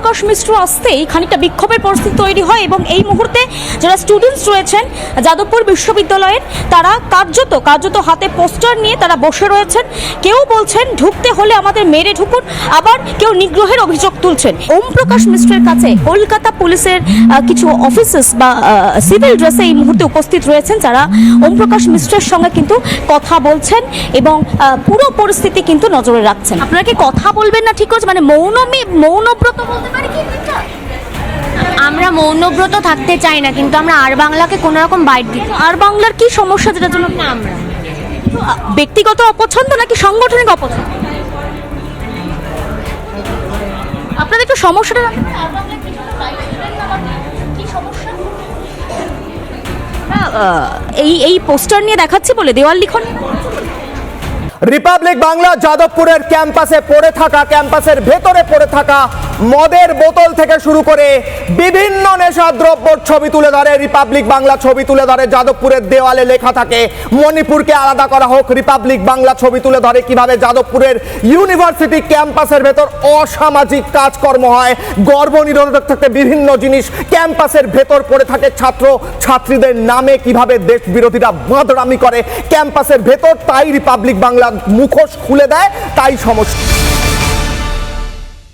প্রকাশ মিশ্র আসতেই খানিকটা বিক্ষোভের পরিস্থিতি তৈরি হয় এবং এই মুহূর্তে যারা স্টুডেন্টস রয়েছেন, যাদবপুর বিশ্ববিদ্যালয়ের, তারা কার্যত কার্যত হাতে পোস্টার নিয়ে তারা বসে রয়েছেন। কেউ বলছেন, ঢুকতে হলে আমাদের মেরে ঢুকুন। আবার কেউ নিগ্রহের অভিযোগ তুলছেন। ওম প্রকাশ মিশ্রের কাছে কলকাতা পুলিশের কিছু অফিসার্স বা সিভিল ড্রেসে এই মুহূর্তে উপস্থিত রয়েছেন, যারা ওম প্রকাশ মিশ্রের সঙ্গে কিন্তু কথা বলছেন এবং পুরো পরিস্থিতি কিন্তু নজরে রাখছেন। আপনারা কি কথা বলবেন না ঠিক আছে মানে মৌনমি, মৌনব্রত বলতে? আমরা মৌনব্রত থাকতে চাই না কিন্তু আমরা আর বাংলাকে কোনো রকম বাইট দিতে আর বাংলার কি সমস্যা যেটার জন্য আমরা ব্যক্তিগত অপছন্দ নাকি সাংগঠনিক অপছন্দ আপনাদের একটু সমস্যাটা আহ, এই এই পোস্টার নিয়ে দেখাচ্ছি বলে দেওয়াল লিখন? রিপাবলিক বাংলা যাদবপুরের ক্যাম্পাসে পড়ে থাকা ক্যাম্পাসের ভেতরে পড়ে থাকা মদের বোতল থেকে শুরু করে বিভিন্ন নেশাদ্রব্যর ছবি তুলে ধরে রিপাবলিক বাংলা ছবি তুলে ধরে যাদবপুরের দেওয়ালে লেখা থাকে। মণিপুরকে আলাদা করা হোক রিপাবলিক বাংলা ছবি তুলে ধরে কীভাবে যাদবপুরের ইউনিভার্সিটি ক্যাম্পাসের ভেতর অসামাজিক কাজকর্ম হয়। গর্ভ নিরোধক থেকে বিভিন্ন জিনিস ক্যাম্পাসের ভেতর পড়ে থাকে। ছাত্র ছাত্রীদের নামে কীভাবে দেশ বিরোধীরা বাঁদরামি করে। ক্যাম্পাসের ভেতর তাই রিপাবলিক বাংলা মুখোশ খুলে দেয় তাই সমস্যা।